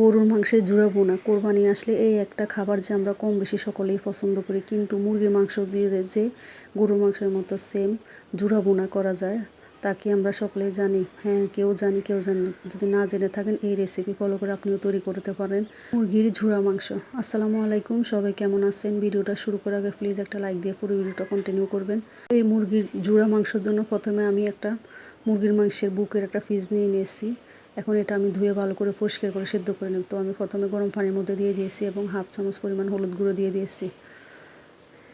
গরুর মাংসে জুড়াবো না কোরবানি আসলে এই একটা খাবার যে আমরা কম বেশি সকলেই পছন্দ করি। কিন্তু মুরগির মাংস দিয়ে যে গরুর মাংসের মতো সেম জুড়াবো না করা যায় তা কি আমরা সকলেই জানি। হ্যাঁ কেউ জানি কেউ জানি যদি না জেনে থাকেন, এই রেসিপি ফলো করে আপনিও তৈরি করতে পারেন মুরগির ঝুড়া মাংস। আসসালামু আলাইকুম, সবাই কেমন আছেন? ভিডিওটা শুরু করার আগে প্লিজ একটা লাইক দিয়ে পুরো ভিডিওটা কন্টিনিউ করবেন। এই মুরগির ঝুড়া মাংসের জন্য প্রথমে আমি একটা মুরগির মাংসের বুকের একটা ফিজ নিয়ে নিয়েছি। এখন এটা আমি ধুয়ে ভালো করে পরিষ্কার করে সেদ্ধ করে নেব। তো আমি প্রথমে গরম পানির মধ্যে দিয়ে দিয়েছি এবং হাফ চামচ পরিমাণ হলুদ গুঁড়ো দিয়ে দিয়েছি।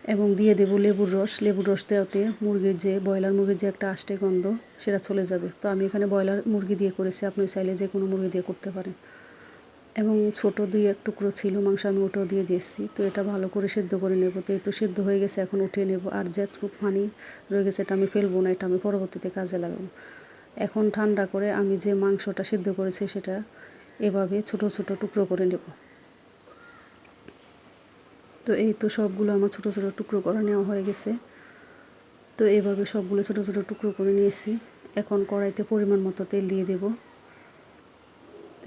এবং দিয়ে দেবো লেবুর রস। লেবুর রস দেওয়াতে মুরগির যে ব্রয়লার মুরগির যে একটা আষ্টে গন্ধ, সেটা চলে যাবে। তো আমি এখানে ব্রয়লার মুরগি দিয়ে করেছি। আপনি চাইলে যে কোনো মুরগি দিয়ে করতে পারেন। এবং ছোট দুই এক টুকরো ছিল, মাংস আমি ওটাও দিয়ে দিয়েছি। তো এটা ভালো করে সেদ্ধ করে নেব। তো তো সেদ্ধ হয়ে গেছে, এখন উঠিয়ে নেব। আর যেটুকু পানি রয়ে গেছে, এটা আমি ফেলব না, এটা আমি পরবর্তীতে কাজে লাগাবো। এখন ঠান্ডা করে আমি যে মাংসটা সিদ্ধ করেছি সেটা এভাবে ছোট ছোট টুকরো করে নেব। তো এই তো সবগুলো আমার ছোট ছোট টুকরো করে নেওয়া হয়ে গেছে। তো এভাবে সবগুলো ছোট ছোট টুকরো করে নিয়েছি। এখন কড়াইতে পরিমাণ মতো তেল দিয়ে দেব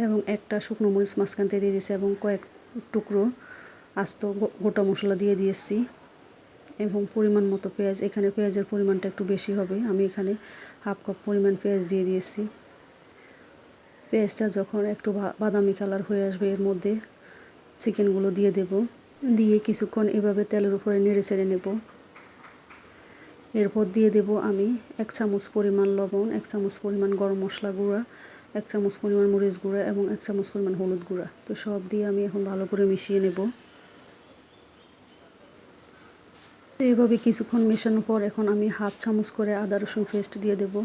এবং একটা শুকনো মরিচ মাঝখানতে দিয়ে দিয়েছি এবং কয়েক টুকরো আস্ত গোটা মশলা দিয়ে দিয়েছি। এবং পরিমাণ মতো পেঁয়াজ, এখানে পেঁয়াজের পরিমাণটা একটু বেশি হবে। আমি এখানে হাফ কাপ পরিমাণ পেঁয়াজ দিয়ে দিয়েছি। পেঁয়াজটা যখন একটু বাদামি কালার হয়ে আসবে, এর মধ্যে চিকেনগুলো দিয়ে দেব। দিয়ে কিছুক্ষণ এভাবে তেলের উপরে নেড়ে চেড়ে নেব। এরপর দিয়ে দেব আমি এক চামচ পরিমাণ লবণ, এক চামচ পরিমাণ গরম মশলা গুঁড়া, এক চামচ পরিমাণ মরিচ গুঁড়া এবং এক চামচ পরিমাণ হলুদ গুঁড়া। তো সব দিয়ে আমি এখন ভালো করে মিশিয়ে নেব। তো এইভাবে কিছুক্ষণ মেশানোর পর এখন আমি হাফ চামচ করে আদা রসুন পেস্ট দিয়ে দেব।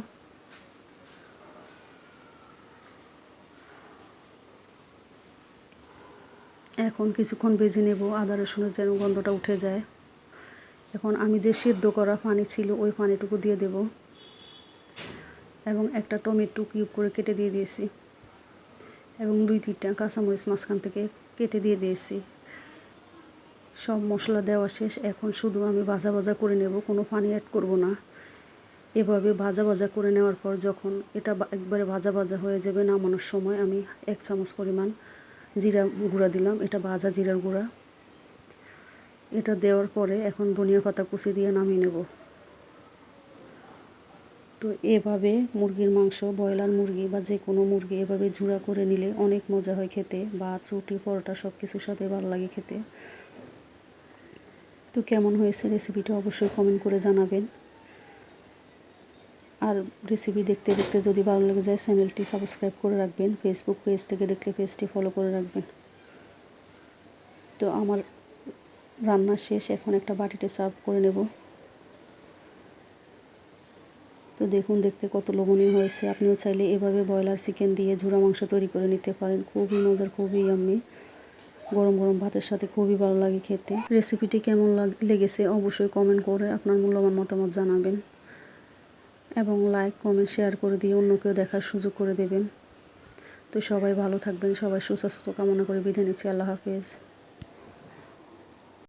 এখন কিছুক্ষণ বেজে নেব, আদা রসুনের যেন গন্ধটা উঠে যায়। এখন আমি যে সিদ্ধ করা পানি ছিল ওই পানিটুকু দিয়ে দেব এবং একটা টমেটো কিউব করে কেটে দিয়ে দিয়েছি এবং দুই তিনটা কাঁচামরিচ মাঝখান থেকে কেটে দিয়ে দিয়েছি। সব মশলা দেওয়া শেষ। এখন শুধু আমি ভাজা ভাজা করে নেব, কোনো পানি অ্যাড করব না। এভাবে ভাজা ভাজা করে নেওয়ার পর যখন এটা একবারে ভাজা ভাজা হয়ে যাবে নামানোর সময় আমি এক চামচ পরিমাণ জিরা গুঁড়া দিলাম। এটা ভাজা জিরার গুঁড়া। এটা দেওয়ার পরে এখন ধনিয়া পাতা কুচি দিয়ে নামিয়ে নেব। তো এভাবে মুরগির মাংস, ব্রয়লার মুরগি বা যে কোনো মুরগি এভাবে ঝুড়া করে নিলে অনেক মজা হয় খেতে। ভাত, রুটি, পরোটা সব কিছুর সাথে ভালো লাগে খেতে। তো কেমন হয়েছে রেসিপিটা অবশ্যই কমেন্ট করে জানাবেন। আর রেসিপি দেখতে দেখতে যদি ভালো লেগে যায় চ্যানেলটি সাবস্ক্রাইব করে রাখবেন। ফেসবুক পেজ থেকে দেখলে পেজটি ফলো করে রাখবেন। তো আমার রান্না শেষ, এখন একটা বাটিতে সার্ভ করে নেব। তো দেখুন, দেখতে কত লোভনীয় হয়েছে। আপনিও চাইলে এভাবে ব্রয়লার চিকেন দিয়ে ঝুড়া মাংস তৈরি করে নিতে পারেন। খুবই মজার, খুবই আমি গরম গরম ভাতের সাথে খুবই ভালো লাগে খেতে। রেসিপিটি কেমন লেগেছে অবশ্যই কমেন্ট করে আপনার মূল্যবান মতামত জানাবেন। এবং লাইক কমেন্ট শেয়ার করে দিয়ে অন্যকেও দেখার সুযোগ করে দেবেন। তো সবাই ভালো থাকবেন, সবাই সুস্বাস্থ্য কামনা করে বিদায় নিচ্ছি, আল্লাহ হাফেজ।